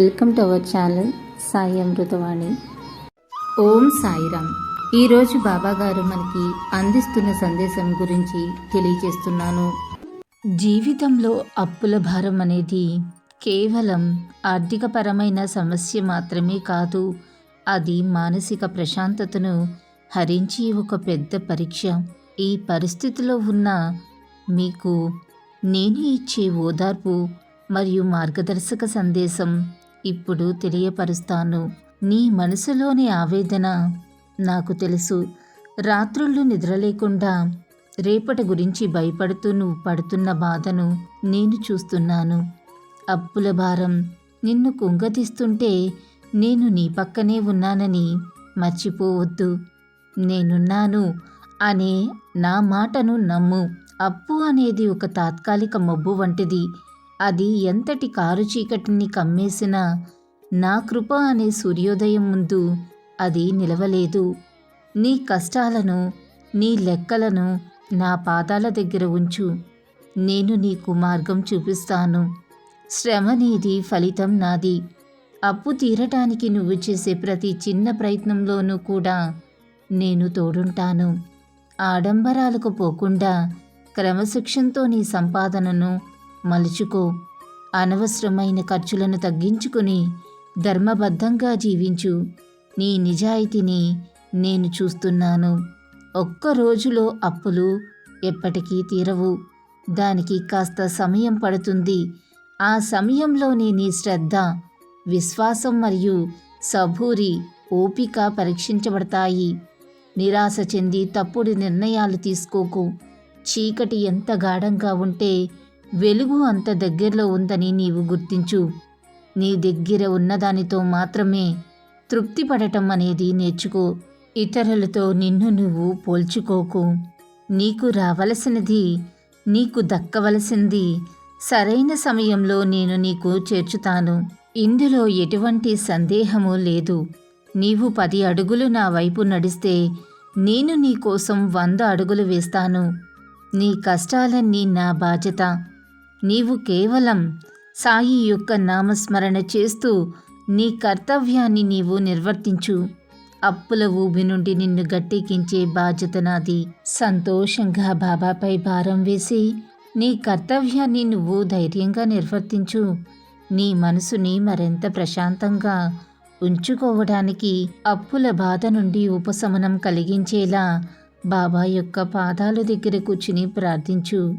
Welcome to our channel Sai Amritavani. ఓం సాయిరామ్. ఈరోజు బాబా గారు మనకి అందిస్తున్న సందేశం గురించి తెలియజేస్తున్నాను. జీవితంలో అప్పుల భారం అనేది కేవలం ఆర్థికపరమైన సమస్య మాత్రమే కాదు అది మానసిక ప్రశాంతతను హరించి ఒక పెద్ద పరీక్ష. ఈ పరిస్థితిలో ఉన్న మీకు నేను ఇచ్చే ఓదార్పు మరియు మార్గదర్శక సందేశం ఇప్పుడు తెలియపరుస్తాను. నీ మనసులోని ఆవేదన నాకు తెలుసు. రాత్రుళ్ళు నిద్రలేకుండా రేపటి గురించి భయపడుతూ నువ్వు పడుతున్న బాధను నేను చూస్తున్నాను. అప్పుల భారం నిన్ను కుంగతీస్తుంటే నేను నీ పక్కనే ఉన్నానని మర్చిపోవద్దు. నేనున్నాను అనే నా మాటను నమ్ము. అప్పు అనేది ఒక తాత్కాలిక మబ్బు వంటిది. అది ఎంతటి కారు చీకటిని కమ్మేసినా నా కృప అనే సూర్యోదయం ముందు అది నిలవలేదు. నీ కష్టాలను నీ లెక్కలను నా పాదాల దగ్గర ఉంచు. నేను నీకు మార్గం చూపిస్తాను. శ్రమ నీది ఫలితం నాది. అప్పు తీరటానికి నువ్వు చేసే ప్రతి చిన్న ప్రయత్నంలోనూ కూడా నేను తోడుంటాను. ఆడంబరాలకు పోకుండా క్రమశిక్షణతో నీ సంపాదనను మలుచుకో. అనవసరమైన ఖర్చులను తగ్గించుకుని ధర్మబద్ధంగా జీవించు. నీ నిజాయితీని నేను చూస్తున్నాను. ఒక్క రోజులో అప్పులు ఎప్పటికీ తీరవు. దానికి కాస్త సమయం పడుతుంది. ఆ సమయంలోనే నీ శ్రద్ధ విశ్వాసం మరియు సభూరి ఓపిక పరీక్షించబడతాయి. నిరాశ చెంది తప్పుడు నిర్ణయాలు తీసుకోకు. చీకటి ఎంత గాఢంగా ఉంటే వెలుగు అంత దగ్గరలో ఉందని నీవు గుర్తించు. నీ దగ్గర ఉన్నదానితో మాత్రమే తృప్తి పడటం అనేది నేర్చుకో. ఇతరులతో నిన్ను నువ్వు పోల్చుకోకు. నీకు రావలసినది నీకు దక్కవలసింది సరైన సమయంలో నేను నీకు చేర్చుతాను. ఇందులో ఎటువంటి సందేహము లేదు. నీవు పది అడుగులు నా వైపు నడిస్తే నేను నీకోసం వంద అడుగులు వేస్తాను. నీ కష్టాలన్నీ నా బాధ్యత. నీవు కేవలం సాయి యొక్క నామస్మరణ చేస్తూ నీ కర్తవ్యాన్ని నీవు నిర్వర్తించు. అప్పుల ఊబి నుండి నిన్ను గట్టెక్కించే బాధ్యత నాది. సంతోషంగా బాబాపై భారం వేసి నీ కర్తవ్యాన్ని నువ్వు ధైర్యంగా నిర్వర్తించు. నీ మనసుని మరింత ప్రశాంతంగా ఉంచుకోవడానికి అప్పుల బాధ నుండి ఉపశమనం కలిగించేలా బాబా యొక్క పాదాల దగ్గర కూర్చుని ప్రార్థించు.